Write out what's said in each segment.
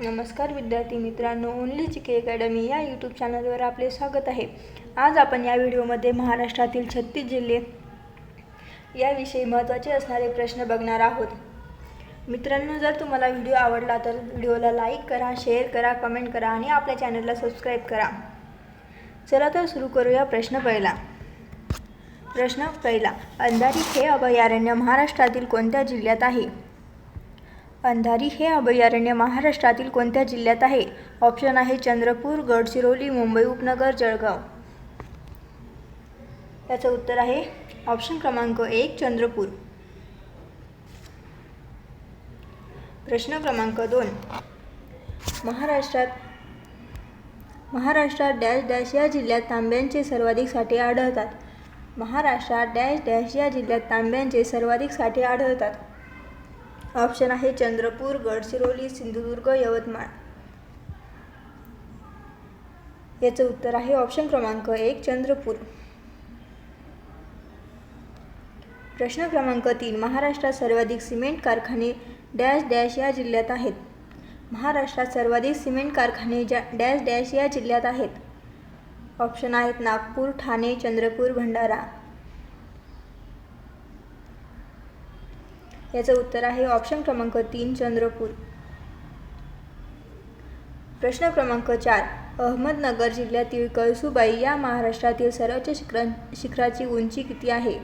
नमस्कार विद्यार्थी मित्रांनो ओनली चिके अकॅडमी या यूट्यूब चॅनलवर आपले स्वागत आहे. आज आपण या व्हिडिओमध्ये महाराष्ट्रातील छत्तीस जिल्हे याविषयी महत्त्वाचे असणारे प्रश्न बघणार आहोत. मित्रांनो जर तुम्हाला व्हिडिओ आवडला तर व्हिडिओला लाईक करा शेअर करा कमेंट करा आणि आपल्या चॅनलला सबस्क्राईब करा. चला तर सुरू करूया प्रश्न पहिला. प्रश्न पहिला अंधारी हे अभयारण्य महाराष्ट्रातील कोणत्या जिल्ह्यात आहे? अंधारी हे अभयारण्य महाराष्ट्रातील कोणत्या जिल्ह्यात आहे? ऑप्शन आहे चंद्रपूर गडचिरोली मुंबई उपनगर जळगाव. याचं उत्तर आहे ऑप्शन क्रमांक एक चंद्रपूर. प्रश्न क्रमांक दोन. महाराष्ट्रात महाराष्ट्रात डॅश डॅश या जिल्ह्यात तांब्यांचे सर्वाधिक साठे आढळतात. महाराष्ट्रात डॅश डॅश या जिल्ह्यात तांब्यांचे सर्वाधिक साठे आढळतात. ऑप्शन आहे चंद्रपूर गडचिरोली सिंधुदुर्ग यवतमाळ. याचं उत्तर आहे ऑप्शन क्रमांक एक चंद्रपूर. प्रश्न क्रमांक तीन महाराष्ट्रात सर्वाधिक सिमेंट कारखाने डॅश डॅश या जिल्ह्यात आहेत. महाराष्ट्रात सर्वाधिक सिमेंट कारखाने ज्या डॅश डॅश या जिल्ह्यात आहेत. ऑप्शन आहेत नागपूर ठाणे चंद्रपूर भंडारा. याचं उत्तर आहे ऑप्शन क्रमांक तीन चंद्रपूर. प्रश्न क्रमांक चार अहमदनगर जिल्ह्यातील कळसुबाई या महाराष्ट्रातील सर्वोच्च शिखरा शिखराची उंची किती आहे?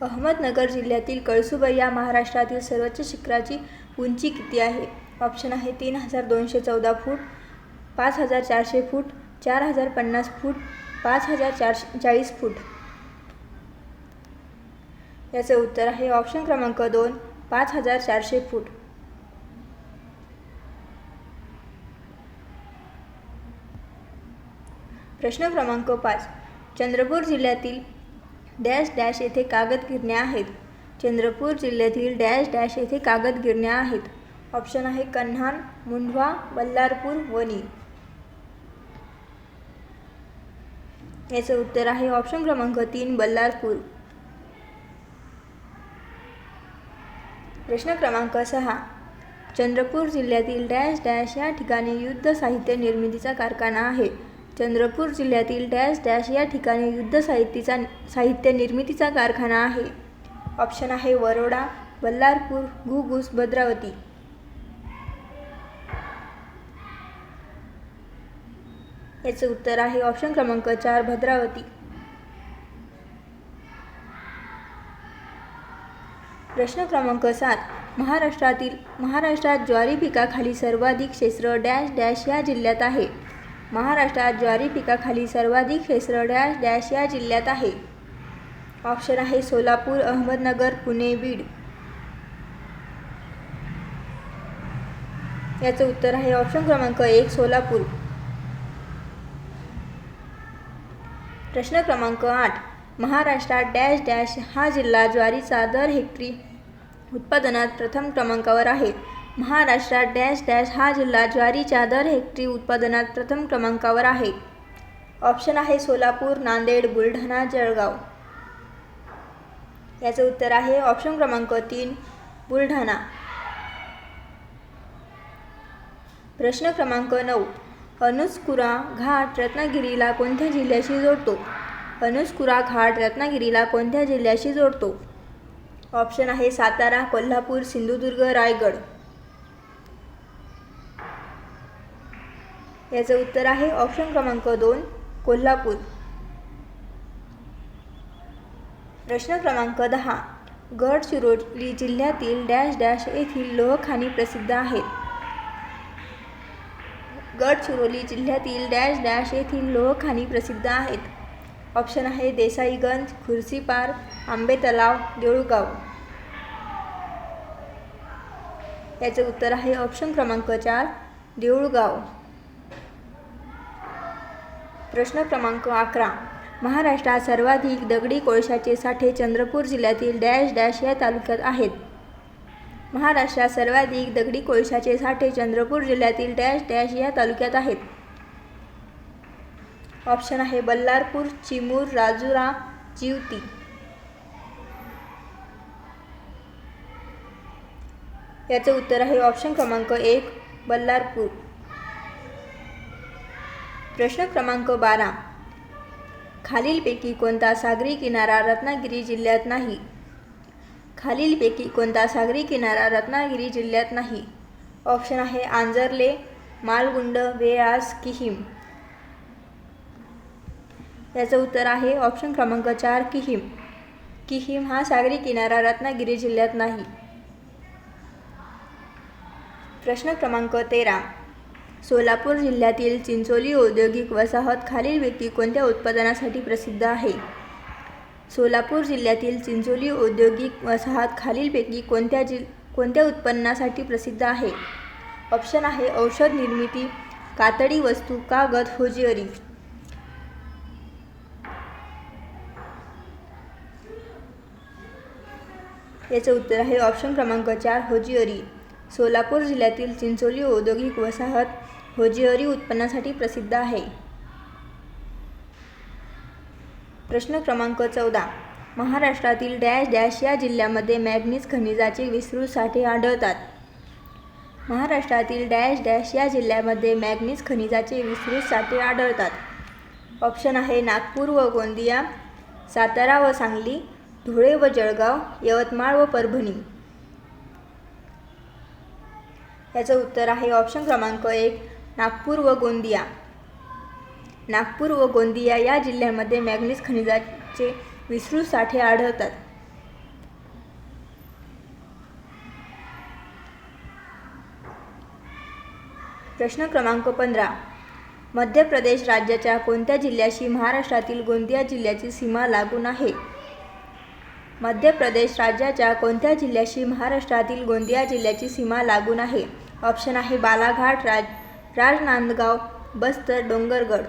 अहमदनगर जिल्ह्यातील कळसुबाई या महाराष्ट्रातील सर्वोच्च शिखराची उंची किती आहे? ऑप्शन आहे तीन हजार दोनशे चौदा फूट पाच हजार चारशे फूट चार हजार पन्नास फूट पाच हजार चारशे चाळीस फूट. याचे उत्तर आहे ऑप्शन क्रमांक दोन पाच हजार चारशे फूट. प्रश्न क्रमांक पाच चंद्रपूर जिल्ह्यातील डॅश डॅश येथे कागद गिरण्या आहेत. चंद्रपूर जिल्ह्यातील डॅश डॅश येथे कागद गिरण्या आहेत. ऑप्शन आहे कन्हान मुंढवा बल्लारपूर वणी. याचे उत्तर आहे ऑप्शन क्रमांक तीन बल्लारपूर. प्रश्न क्रमांक सहा. चंद्रपूर जिल्ह्यातील डॅश डॅश या ठिकाणी युद्ध साहित्य निर्मितीचा कारखाना आहे. चंद्रपूर जिल्ह्यातील डॅश डॅश या ठिकाणी युद्ध साहित्याचा साहित्य निर्मितीचा कारखाना आहे. ऑप्शन आहे वरोडा बल्लारपूर घुगुस भद्रावती. याचे उत्तर आहे ऑप्शन क्रमांक चार भद्रावती. प्रश्न क्रमांक सात. महाराष्ट्रातील महाराष्ट्रात ज्वारी पिकाखाली सर्वाधिक क्षेत्र डॅश डॅश या जिल्ह्यात आहे. महाराष्ट्रात ज्वारी पिकाखाली सर्वाधिक क्षेत्र डॅश डॅश या जिल्ह्यात आहे. ऑप्शन आहे सोलापूर अहमदनगर पुणे बीड. याचं उत्तर आहे ऑप्शन क्रमांक एक सोलापूर. प्रश्न क्रमांक आठ. महाराष्ट्रात डॅश डॅश हा जिल्हा ज्वारीचा दर हेक्टरी उत्पादनात प्रथम क्रमांकावर आहे. महाराष्ट्रात डॅश डॅश हा जिल्हा ज्वारीच्या दर हेक्टरी उत्पादनात प्रथम क्रमांकावर आहे. ऑप्शन आहे सोलापूर नांदेड बुलढाणा जळगाव. याचं उत्तर आहे ऑप्शन क्रमांक तीन बुलढाणा. प्रश्न क्रमांक नऊ. अनुस्कुरा घाट रत्नागिरीला कोणत्या जिल्ह्याशी जोडतो? अनुस्कुरा घाट रत्नागिरीला कोणत्या जिल्ह्याशी जोडतो? ऑप्शन आहे सातारा कोल्हापूर सिंधुदुर्ग रायगड. याचं उत्तर आहे ऑप्शन क्रमांक दोन कोल्हापूर. प्रश्न क्रमांक दहा गडचिरोली जिल्ह्यातील डॅश डॅश येथील लोहखाणी प्रसिद्ध आहेत गडचिरोली जिल्ह्यातील डॅश डॅश येथील लोहखाणी प्रसिद्ध आहेत. ऑप्शन आहे देसाईगंज खुर्सीपार आंबे तलाव देऊळगाव. याचे उत्तर आहे ऑप्शन क्रमांक चार देऊळगाव. प्रश्न क्रमांक अकरा महाराष्ट्रात सर्वाधिक दगडी कोळशाचे साठे चंद्रपूर जिल्ह्यातील डॅश डॅश या तालुक्यात आहेत. महाराष्ट्रात सर्वाधिक दगडी कोळशाचे साठे चंद्रपूर जिल्ह्यातील डॅश डॅश या तालुक्यात आहेत. ऑप्शन आहे बल्लारपूर चिमूर राजुरा जिवती याचं उत्तर आहे ऑप्शन क्रमांक एक बल्लारपूर. प्रश्न क्रमांक बारा. खालीलपैकी कोणता सागरी किनारा रत्नागिरी जिल्ह्यात नाही? खालीलपैकी कोणता सागरी किनारा रत्नागिरी जिल्ह्यात नाही? ऑप्शन आहे आंजरले मालगुंड वेळास किहीम. याचं उत्तर आहे ऑप्शन क्रमांक चार किहीम. किहीम हा सागरी किनारा रत्नागिरी जिल्ह्यात नाही. प्रश्न क्रमांक तेरा. सोलापूर जिल्ह्यातील चिंचोली औद्योगिक वसाहत खालीलपैकी कोणत्या उत्पादनासाठी प्रसिद्ध आहे? सोलापूर जिल्ह्यातील चिंचोली औद्योगिक वसाहत खालीलपैकी कोणत्या जिल कोणत्या उत्पन्नासाठी प्रसिद्ध आहे? ऑप्शन आहे औषध निर्मिती कातडी वस्तू कागद होजिअरी याचं उत्तर आहे ऑप्शन क्रमांक चार होजिअरी. सोलापूर जिल्ह्यातील चिंचोली औद्योगिक वसाहत होजिअरी उत्पन्नासाठी प्रसिद्ध आहे. प्रश्न क्रमांक चौदा. महाराष्ट्रातील डॅश डॅश या जिल्ह्यामध्ये मॅग्नीज खनिजाचे विस्तृत साठे आढळतात. महाराष्ट्रातील डॅश डॅश या जिल्ह्यामध्ये मॅग्नीज खनिजाचे विस्तृत साठे आढळतात. ऑप्शन आहे नागपूर व गोंदिया सातारा व सांगली धुळे व जळगाव यवतमाळ व परभणी. याचं उत्तर आहे ऑप्शन क्रमांक एक नागपूर व गोंदिया. नागपूर व गोंदिया या जिल्ह्यामध्ये मॅग्नीज खनिजाचे विस्तृत साठे आढळतात. प्रश्न क्रमांक पंधरा. मध्य प्रदेश राज्याच्या कोणत्या जिल्ह्याशी महाराष्ट्रातील गोंदिया जिल्ह्याची सीमा लागून आहे? मध्य प्रदेश राज्याच्या कोणत्या जिल्ह्याशी महाराष्ट्रातील गोंदिया जिल्ह्याची सीमा लागून आहे? ऑप्शन आहे बालाघाट राज राजनांदगाव बस्तर डोंगरगड.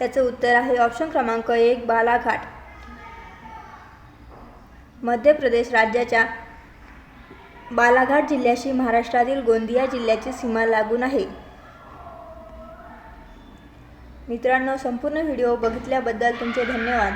याचं उत्तर आहे ऑप्शन क्रमांक एक बालाघाट. मध्य प्रदेश राज्याच्या बालाघाट जिल्ह्याशी महाराष्ट्रातील गोंदिया जिल्ह्याची सीमा लागून आहे. मित्रांनो संपूर्ण व्हिडिओ बघितल्याबद्दल तुमचे धन्यवाद.